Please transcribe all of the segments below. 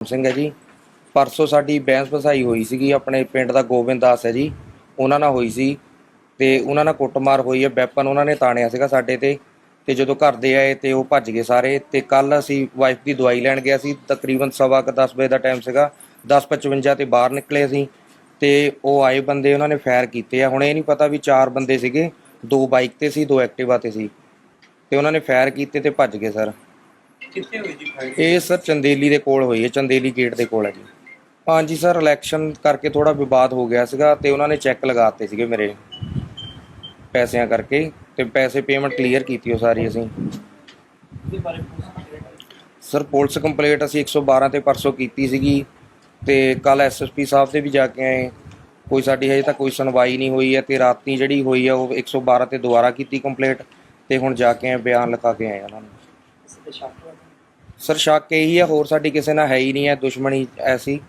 ਸਿੰਘ ਹੈ ਜੀ। ਪਰਸੋਂ ਸਾਡੀ ਬਹਿਸ ਵਸਾਈ ਹੋਈ ਸੀਗੀ, ਆਪਣੇ ਪਿੰਡ ਦਾ ਗੋਬਿੰਦ ਦਾਸ ਹੈ ਜੀ। ਉਹਨਾਂ ਨਾਲ ਹੋਈ ਸੀ ਤੇ ਉਹਨਾਂ ਨਾਲ ਕੁੱਟਮਾਰ ਹੋਈ ਹੈ, ਵੈਪਨ ਉਹਨਾਂ ਨੇ ਤਾਣਿਆ ਸੀਗਾ ਸਾਡੇ ਤੇ ਤੇ ਜਦੋਂ ਘਰ ਦੇ ਆਏ ਤੇ ਉਹ ਭੱਜ ਗਏ ਸਾਰੇ ਤੇ ਕੱਲ ਅਸੀਂ ਵਾਈਫ ਦੀ ਦਵਾਈ ਲੈਣ ਗਿਆ ਸੀ, ਤਕਰੀਬਨ ਸਵਾ ਕੁ 10 ਵਜੇ ਦਾ ਟਾਈਮ ਸੀਗਾ 10:55 ਤੇ ਬਾਹਰ ਨਿਕਲੇ ਸੀ ਤੇ ਉਹ ਆਏ ਬੰਦੇ ਉਹਨਾਂ ਨੇ ਫਾਇਰ ਕੀਤੇ ਆ। ਹੁਣ ਇਹ ਨਹੀਂ ਪਤਾ ਵੀ ਚਾਰ ਬੰਦੇ ਸੀਗੇ, ਦੋ ਬਾਈਕ ਤੇ ਸੀ, ਦੋ ਐਕਟਿਵਾ ਤੇ ਸੀ ਤੇ ਉਹਨਾਂ ਨੇ ਫਾਇਰ ਕੀਤੇ ਤੇ ਭੱਜ ਗਏ ਸਰ। ਕਿੱਥੇ ਹੋਈ ਜੀ ਫਾਈਟ ਇਹ ਸਰ ਚੰਦੇਲੀ ਦੇ ਕੋਲ ਹੋਈ ਹੈ ਚੰਦੇਲੀ ਗੇਟ ਦੇ ਕੋਲ ਹੈ ਜੀ। ਹਾਂਜੀ ਸਰ ਇਲੈਕਸ਼ਨ ਕਰਕੇ ਥੋੜਾ ਵਿਵਾਦ ਹੋ ਗਿਆ ਸੀਗਾ ਤੇ ਉਹਨਾਂ ਨੇ ਚੈੱਕ ਲਗਾਤੇ ਸੀਗੇ ਮੇਰੇ ਪੈਸਿਆਂ ਕਰਕੇ ਤੇ ਪੈਸੇ ਪੇਮੈਂਟ ਕਲੀਅਰ ਕੀਤੀ ਉਹ ਸਾਰੀ ਅਸੀਂ। ਦੇ ਬਾਰੇ ਸਰ ਪੁਲਿਸ ਕੰਪਲੇਂਟ ਅਸੀਂ 112 ਤੇ ਪਰਸੋਂ ਕੀਤੀ ਸੀਗੀ ਤੇ ਕੱਲ ਐਸਐਸਪੀ ਸਾਹਿਬ ਦੇ ਵੀ ਜਾ ਕੇ ਆਏ। ਕੋਈ ਸਾਡੀ ਹਜੇ ਤੱਕ ਕੋਈ ਸੁਣਵਾਈ ਨਹੀਂ ਹੋਈ ਹੈ ਤੇ ਰਾਤੀ ਜਿਹੜੀ ਹੋਈ ਆ ਉਹ 112 ਤੇ ਦੁਬਾਰਾ ਕੀਤੀ ਕੰਪਲੇਂਟ ਤੇ ਹੁਣ ਜਾ ਕੇ ਆਏ ਬਿਆਨ ਲਿਖਾ ਕੇ ਆਏ ਉਹਨਾਂ ਨੂੰ। ਸਰ ਸ਼ੱਕ ਇਹੀ ਹੈ ਹੋਰ ਸਾਡੀ ਕਿਸੇ ਨਾਲ ਹੈ ਹੀ ਨਹੀਂ ਹੈ ਦੁਸ਼ਮਣੀ ਐਸੀ।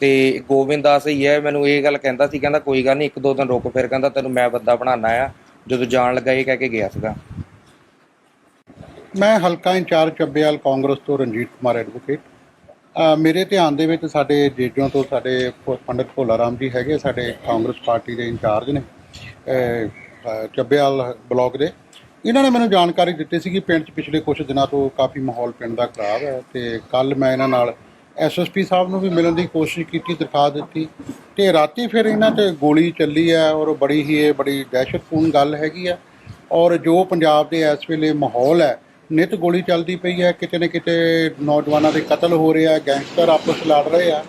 ਤੇ ਗੋਬਿੰਦ ਦਾਸ ਹੀ ਹੈ ਮੈਨੂੰ ਇਹ ਗੱਲ ਕਹਿੰਦਾ ਸੀ ਕਹਿੰਦਾ ਕੋਈ ਗੱਲ ਨਹੀਂ ਇੱਕ ਦੋ ਦਿਨ ਰੁਕ ਫਿਰ ਕਹਿੰਦਾ ਤੈਨੂੰ ਮੈਂ ਬੰਦਾ ਬਣਾਉਣਾ ਆ ਜਦੋਂ ਜਾਣ ਲੱਗਾ ਇਹ ਕਹਿ ਕੇ ਗਿਆ ਸੀਗਾ। ਮੈਂ ਹਲਕਾ ਇੰਚਾਰਜ ਚੱਬੇਵਾਲ ਕਾਂਗਰਸ ਤੋਂ ਰਣਜੀਤ ਕੁਮਾਰ ਐਡਵੋਕੇਟ ਮੇਰੇ ਧਿਆਨ ਦੇ ਵਿੱਚ ਸਾਡੇ ਜੇਜੋਂ ਤੋਂ ਸਾਡੇ ਪ- ਪੰਡਿਤ ਭੋਲਾ ਰਾਮ ਜੀ ਹੈਗੇ ਸਾਡੇ ਕਾਂਗਰਸ ਪਾਰਟੀ ਦੇ ਇੰਚਾਰਜ ਨੇ ਅ, ਅ, ਚੱਬੇਵਾਲ ਬਲਾਕ ਦੇ। ਇਹਨਾਂ ਨੇ ਮੈਨੂੰ ਜਾਣਕਾਰੀ ਦਿੱਤੀ ਸੀ ਕਿ ਪਿੰਡ 'ਚ ਪਿਛਲੇ ਕੁਝ ਦਿਨਾਂ ਤੋਂ ਕਾਫੀ ਮਾਹੌਲ ਪਿੰਡ ਦਾ ਖਰਾਬ ਹੈ ਤੇ ਕੱਲ ਮੈਂ ਇਹਨਾਂ ਨਾਲ ਐਸਐਸਪੀ ਸਾਹਿਬ ਨੂੰ ਵੀ ਮਿਲਣ ਦੀ ਕੋਸ਼ਿਸ਼ ਕੀਤੀ ਦਰਖਾਸਤ ਦਿੱਤੀ ਤੇ ਰਾਤੀ ਫਿਰ ਇਹਨਾਂ ਤੇ ਗੋਲੀ ਚੱਲੀ ਹੈ ਔਰ ਬੜੀ ਹੀ ਇਹ ਬੜੀ ਦਹਿਸ਼ਤਪੂਰਨ ਗੱਲ ਹੈਗੀ ਆ ਔਰ ਜੋ ਪੰਜਾਬ ਦੇ ਇਸ ਵੇਲੇ ਮਾਹੌਲ ਹੈ, ਨਿਤ ਗੋਲੀ ਚੱਲਦੀ ਪਈ ਹੈ, ਕਿਤੇ ਨਾ ਕਿਤੇ ਨੌਜਵਾਨਾਂ ਦੇ ਕਤਲ ਹੋ ਰਹੇ ਆ ਗੈਂਗਸਟਰ ਆਪਸ ਲੜ ਰਹੇ ਆ,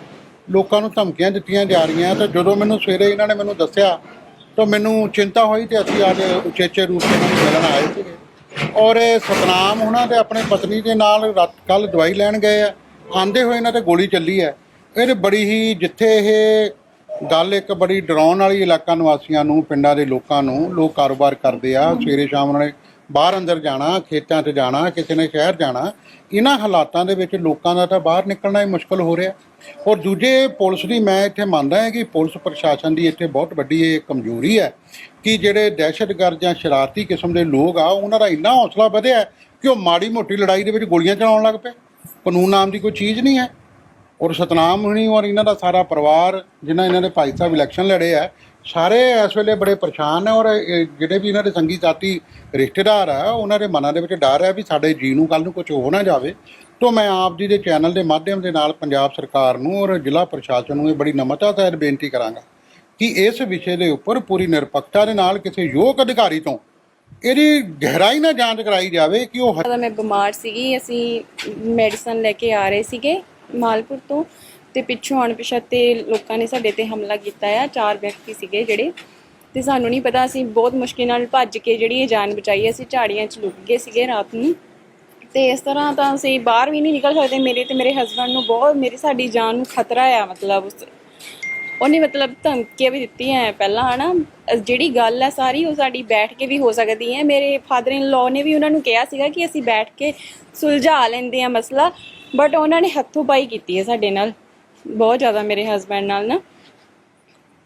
ਲੋਕਾਂ ਨੂੰ ਧਮਕੀਆਂ ਦਿੱਤੀਆਂ ਜਾ ਰਹੀਆਂ ਤਾਂ ਜਦੋਂ ਮੈਨੂੰ ਸਵੇਰੇ ਇਹਨਾਂ ਨੇ ਮੈਨੂੰ ਦੱਸਿਆ ਤਾਂ ਮੈਨੂੰ ਚਿੰਤਾ ਹੋਈ ਤੇ ਅਸੀਂ ਅੱਜ ਉਚੇਚੇ ਰੂਪ ਤੇ ਇਹਨਾਂ ਨੂੰ ਮਿਲਣ ਆਏ ਸੀਗੇ ਔਰ ਇਹ ਸਤਨਾਮ ਉਹਨਾਂ ਦੇ ਆਪਣੇ ਪਤਨੀ ਦੇ ਨਾਲ ਰਾਤ ਕੱਲ ਦਵਾਈ ਲੈਣ ਗਏ ਆ। ਆਂਦੇ ਹੋਏ ਇਹਨਾਂ ਤੇ ਗੋਲੀ ਚੱਲੀ ਹੈ ਇਹ ਬੜੀ ਹੀ ਜਿੱਥੇ ਇਹ ਗੱਲ ਇੱਕ ਬੜੀ ਡਰਾਉਣ ਵਾਲੀ ਇਲਾਕਾ ਨਿਵਾਸੀਆਂ ਨੂੰ, ਪਿੰਡਾਂ ਦੇ ਲੋਕਾਂ ਨੂੰ ਲੋਕ ਕਾਰੋਬਾਰ ਕਰਦੇ ਆ। ਸਵੇਰੇ ਸ਼ਾਮ ਉਹਨਾਂ ਨੇ ਬਾਹਰ ਅੰਦਰ ਜਾਣਾ, ਖੇਤਾਂ 'ਚ ਜਾਣਾ, ਕਿਸੇ ਨੇ ਸ਼ਹਿਰ ਜਾਣਾ, ਇਹਨਾਂ ਹਾਲਾਤਾਂ ਦੇ ਵਿੱਚ ਲੋਕਾਂ ਦਾ ਤਾਂ ਬਾਹਰ ਨਿਕਲਣਾ ਹੀ ਮੁਸ਼ਕਲ ਹੋ ਰਿਹਾ। ਔਰ ਦੂਜੇ ਪੁਲਿਸ ਦੀ ਮੈਂ ਇੱਥੇ ਮੰਨਦਾ ਹਾਂ ਕਿ ਪੁਲਿਸ ਪ੍ਰਸ਼ਾਸਨ ਦੀ ਇੱਥੇ ਬਹੁਤ ਵੱਡੀ ਇਹ ਕਮਜ਼ੋਰੀ ਹੈ ਕਿ ਜਿਹੜੇ ਦਹਿਸ਼ਤਗਰਦ ਜਾਂ ਸ਼ਰਾਰਤੀ ਕਿਸਮ ਦੇ ਲੋਕ ਆ, ਉਹਨਾਂ ਦਾ ਇੰਨਾ ਹੌਸਲਾ ਵਧਿਆ ਕਿ ਉਹ ਮਾੜੀ ਮੋਟੀ ਲੜਾਈ ਦੇ ਵਿੱਚ ਗੋਲੀਆਂ ਚਲਾਉਣ ਲੱਗ ਪਏ। ਕਾਨੂੰਨ ਨਾਮ ਦੀ ਕੋਈ ਚੀਜ਼ ਨਹੀਂ ਹੈ। ਔਰ ਸਤਨਾਮ ਹੁਣੀ ਔਰ ਇਹਨਾਂ ਦਾ ਸਾਰਾ ਪਰਿਵਾਰ, ਜਿਨ੍ਹਾਂ ਇਹਨਾਂ ਦੇ ਭਾਈ ਸਾਹਿਬ ਇਲੈਕਸ਼ਨ ਲੜੇ ਆ, ਸਾਰੇ ਇਸ ਵੇਲੇ ਬੜੇ ਪਰੇਸ਼ਾਨ ਨੇ ਔਰ ਜਿਹੜੇ ਵੀ ਇਹਨਾਂ ਦੇ ਸੰਗੀ ਸਾਥੀ ਰਿਸ਼ਤੇਦਾਰ ਆ, ਉਹਨਾਂ ਦੇ ਮਨਾਂ ਦੇ ਵਿੱਚ ਡਰ ਹੈ ਵੀ ਸਾਡੇ ਜੀ ਨੂੰ ਕੱਲ ਨੂੰ ਕੁਝ ਹੋ ਨਾ ਜਾਵੇ। ਤੋਂ ਮੈਂ ਆਪ ਜੀ ਦੇ ਚੈਨਲ ਦੇ ਮਾਧਿਅਮ ਦੇ ਨਾਲ ਪੰਜਾਬ ਸਰਕਾਰ ਨੂੰ ਔਰ ਜ਼ਿਲ੍ਹਾ ਪ੍ਰਸ਼ਾਸਨ ਨੂੰ ਇਹ ਬੜੀ ਨਮਤਾ ਸਹਿਤ ਬੇਨਤੀ ਕਰਾਂਗਾ ਕਿ ਇਸ ਵਿਸ਼ੇ ਦੇ ਉੱਪਰ ਪੂਰੀ ਨਿਰਪੱਖਤਾ ਦੇ ਨਾਲ ਕਿਸੇ ਯੋਗ ਅਧਿਕਾਰੀ ਤੋਂ ਇਹਦੀ ਗਹਿਰਾਈ ਨਾਲ ਜਾਂਚ ਕਰਾਈ ਜਾਵੇ ਕਿ ਉਹ ਜ਼ਿਆਦਾ ਮੈਂ ਬਿਮਾਰ ਸੀਗੀ, ਅਸੀਂ ਮੈਡੀਸਨ ਲੈ ਕੇ ਆ ਰਹੇ ਸੀਗੇ। ਮਾਲਪੁਰ ਤੋਂ ਤੇ ਪਿੱਛੋਂ ਅਣਪਛਾਤੇ ਲੋਕਾਂ ਨੇ ਸਾਡੇ ਤੇ ਹਮਲਾ ਕੀਤਾ ਆ, ਚਾਰ ਵਿਅਕਤੀ ਸੀਗੇ ਜਿਹੜੇ। ਤੇ ਸਾਨੂੰ ਨਹੀਂ ਪਤਾ, ਅਸੀਂ ਬਹੁਤ ਮੁਸ਼ਕਿਲ ਨਾਲ ਭੱਜ ਕੇ ਜਿਹੜੀ ਇਹ ਜਾਨ ਬਚਾਈ, ਅਸੀਂ ਝਾੜੀਆਂ 'ਚ ਲੁਕ ਗਏ ਸੀਗੇ ਰਾਤ ਨੂੰ। ਤੇ ਇਸ ਤਰ੍ਹਾਂ ਤਾਂ ਅਸੀਂ ਬਾਹਰ ਵੀ ਨਹੀਂ ਨਿਕਲ ਸਕਦੇ, ਮੇਰੇ ਤੇ ਮੇਰੇ ਹਸਬੰਡ ਨੂੰ ਬਹੁਤ, ਮੇਰੀ ਸਾਡੀ ਜਾਨ ਨੂੰ ਖਤਰਾ ਆ, ਮਤਲਬ ਉਸ ਉਹਨੇ ਮਤਲਬ ਧਮਕੀਆਂ ਵੀ ਦਿੱਤੀਆਂ ਹੈ ਪਹਿਲਾਂ, ਹਨਾ। ਅਹ ਜਿਹੜੀ ਗੱਲ ਹੈ ਸਾਰੀ, ਉਹ ਸਾਡੀ ਬੈਠ ਕੇ ਵੀ ਹੋ ਸਕਦੀ ਹੈ ਮੇਰੇ ਫਾਦਰ ਇਨ ਲਾਅ ਨੇ ਵੀ ਉਹਨਾਂ ਨੂੰ ਕਿਹਾ ਸੀਗਾ ਕਿ ਅਸੀਂ ਬੈਠ ਕੇ ਸੁਲਝਾ ਲੈਂਦੇ ਆ ਮਸਲਾ। ਬਟ ਉਹਨਾਂ ਨੇ ਹੱਥੋਂ ਪਾਈ ਕੀਤੀ ਹੈ ਸਾਡੇ ਨਾਲ ਬਹੁਤ ਜ਼ਿਆਦਾ ਮੇਰੇ ਹਸਬੰਡ ਨਾਲ ਨਾ।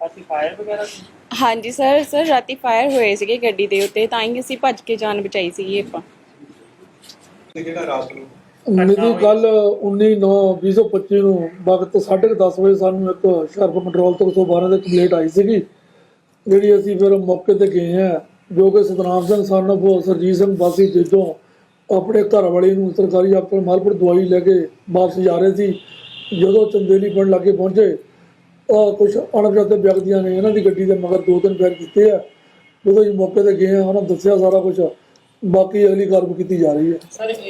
ਅਸੀਂ ਫਾਇਰ ਵਗੈਰਾ ਸੀ? ਹਾਂਜੀ ਸਰ ਸਰ ਰਾਤੀ ਫਾਇਰ ਹੋਏ ਸੀਗੇ ਗੱਡੀ ਦੇ ਉੱਤੇ ਤਾਂ ਹੀ ਅਸੀਂ ਭੱਜ ਕੇ ਜਾਨ ਬਚਾਈ ਸੀਗੀ ਆਪਾਂ। ਮਿਤੀ ਕੱਲ 19/9/2025 ਨੂੰ? ਵਕਤ 10:30 ਵਜੇ ਸਾਨੂੰ ਇੱਕ ਸ਼ਰਪ ਕੰਟਰੋਲ ਤੋਂ 112 ਦੇ ਕੰਪਲੇਂਟ ਆਈ ਸੀਗੀ ਜਿਹੜੀ ਅਸੀਂ ਫਿਰ ਮੌਕੇ ਤੇ ਗਏ ਆ ਜੋ ਕਿ ਸਤਨਾਮ ਸਿੰਘ ਸਨ of ਸਰਜੀਤ ਸਿੰਘ ਵਾਸੀ ਜੇਜੋਂ ਆਪਣੇ ਘਰ ਵਾਲੀ ਨੂੰ ਸਰਕਾਰੀ ਹਸਪਤਾਲ ਮਾਲਪੁਰ ਦਵਾਈ ਲੈ ਕੇ ਵਾਪਸ ਜਾ ਰਹੇ ਸੀ। ਜਦੋਂ ਚੰਦੇਲੀ ਪਿੰਡ ਲਾਗੇ ਪਹੁੰਚੇ ਉਹ ਕੁਝ ਅਣਪਛਾਤੇ ਵਿਅਕਤੀਆਂ ਨੇ ਇਹਨਾਂ ਦੀ ਗੱਡੀ ਦੇ ਮਗਰ ਦੋ ਤਿੰਨ ਪੈਰ ਕੀਤੇ ਆ। ਜਦੋਂ ਅਸੀਂ ਮੌਕੇ ਤੇ ਗਏ ਆ ਉਹਨਾਂ ਦੱਸਿਆ ਸਾਰਾ ਕੁਝ ਬਾਕੀ ਅਗਲੀ ਕਾਰਵਾਈ ਕੀਤੀ ਜਾ ਰਹੀ ਹੈ।